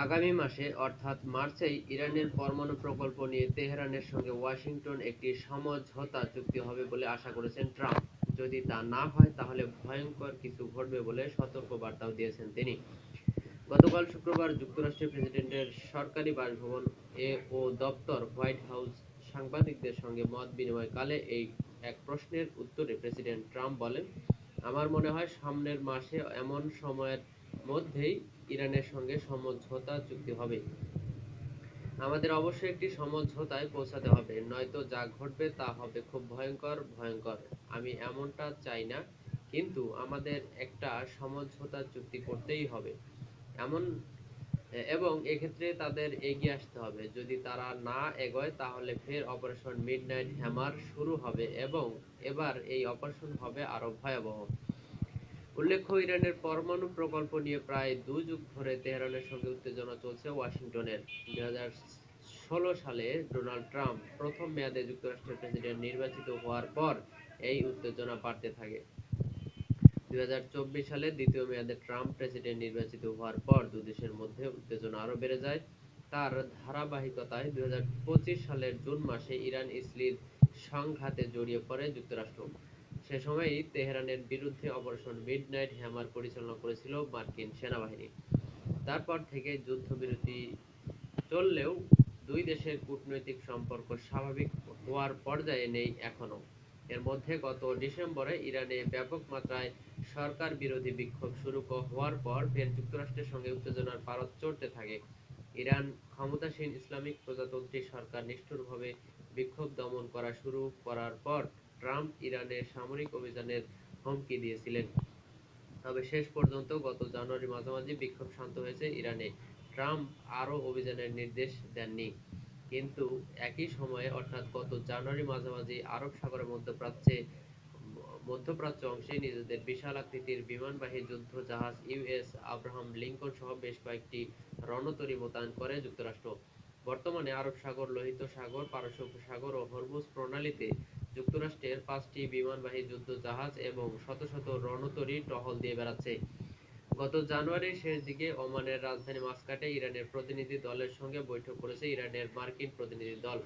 আগামী মাসে অর্থাৎ মার্চেই ইরানের পরমাণু প্রকল্প নিয়ে তেহরানের সঙ্গে ওয়াশিংটন একটি সমঝোতা চুক্তি হবে বলে আশা করেছেন ট্রাম্প। যদি তা না হয় তাহলে ভয়ঙ্কর কিছু ঘটবে বলে সতর্কবার্তাও দিয়েছেন তিনি। গতকাল শুক্রবার যুক্তরাষ্ট্রের প্রেসিডেন্টের সরকারি বাসভবন এ ও দপ্তর হোয়াইট হাউস সাংবাদিকদের সঙ্গে মত বিনিময়কালে এক প্রশ্নের উত্তরে প্রেসিডেন্ট ট্রাম্প বলেন, আমার মনে হয় সামনের মাসে এমন সময়ের মধ্যেই ইরানের সঙ্গে সমঝোতা চুক্তি হবে। আমাদের অবশ্যই একটি সমঝোতায় পৌঁছাতে হবে, নয়তো যা ঘটবে তা হবে খুব ভয়ঙ্কর ভয়ঙ্কর। আমি এমনটা চাই না, কিন্তু আমাদের একটা সমঝোতা চুক্তি করতেই হবে এমন এবং এক্ষেত্রে তাদের এগিয়ে আসতে হবে। যদি তারা না এগোয় তাহলে ফের অপারেশন মিডনাইট হ্যামার শুরু হবে এবং এবার এই অপারেশন হবে আরও ভয়াবহ। উল্লেখ্য, ইরানের পরমাণু প্রকল্প নিয়ে প্রায় দু যুগ ধরে তেহরানের সঙ্গে উত্তেজনা চলছে ওয়াশিংটনের। দুই হাজার ষোলো সালে ডোনাল্ড ট্রাম্প প্রথম মেয়াদে যুক্তরাষ্ট্রের প্রেসিডেন্ট নির্বাচিত হওয়ার পর এই উত্তেজনা বাড়তে থাকে। দুই হাজার চব্বিশ সালে দ্বিতীয় মেয়াদে ট্রাম্প প্রেসিডেন্ট নির্বাচিত হওয়ার পর দুদেশের মধ্যে উত্তেজনা আরও বেড়ে যায়। তার ধারাবাহিকতায় দুই হাজার পঁচিশ সালের জুন মাসে ইরান-ইসরায়েল সংঘাতে জড়িয়ে পড়ে যুক্তরাষ্ট্র। সে সময়ই তেহরানের বিরুদ্ধে অপারেশন মিডনাইট হ্যামার পরিচালনা করেছিল মার্কিন সেনাবাহিনী। তারপর থেকে যুদ্ধবিরতি চললেও দুই দেশের কূটনৈতিক সম্পর্ক স্বাভাবিক হওয়ার পর্যায়ে নেই এখনও। এর মধ্যে গত ডিসেম্বরে ইরানে ব্যাপক মাত্রায় সরকারবিরোধী বিক্ষোভ শুরু হওয়ার পর ফের যুক্তরাষ্ট্রের সঙ্গে উত্তেজনার পারদ চড়তে থাকে। ইরান ক্ষমতাসীন ইসলামিক প্রজাতন্ত্রী সরকার নিষ্ঠুরভাবে বিক্ষোভ দমন করা শুরু করার পর ট্রাম্প ইরানে সামরিক অভিযানের হুমকি দিয়েছিলেন। তবে শেষ পর্যন্ত গত জানুয়ারির মাঝামাঝি বিক্ষোভ শান্ত হয়েছে ইরানে। ট্রাম্প আরও অভিযানের নির্দেশ দেননি। কিন্তু একই সময়ে অর্থাৎ গত জানুয়ারির মাঝামাঝি আরব সাগরের মধ্যপ্রাচ্য অংশে নিজেদের বিশাল আকৃতির বিমানবাহী যুদ্ধ জাহাজ ইউএস আব্রাহাম লিঙ্কন সহ বেশ কয়েকটি রণতরী মোতায়েন করে যুক্তরাষ্ট্র। বর্তমানে আরব সাগর, লোহিত সাগর, পারস্য উপসাগর ও হরমুজ প্রণালীতে যুক্তরাষ্ট্রের পাঁচটি বিমানবাহী যুদ্ধ জাহাজ এবং শত শত রণতরী টহল দিয়ে বেড়াচ্ছে। গত জানুয়ারির শেষ দিকে ওমানের রাজধানী মাস্কাটে ইরানের প্রতিনিধি দলের সঙ্গে বৈঠক করেছে ইরানের মার্কিন প্রতিনিধি দল।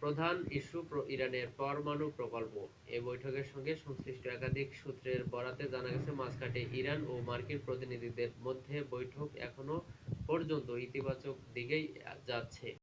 প্রধান ইস্যু ইরানের পরমাণু প্রকল্প। এ বৈঠকের সঙ্গে সংশ্লিষ্ট একাধিক সূত্রের বরাতে জানা গেছে, মাস্কাটে ইরান ও মার্কিন প্রতিনিধিদের মধ্যে বৈঠক এখনও পর্যন্ত ইতিবাচক দিকেই যাচ্ছে।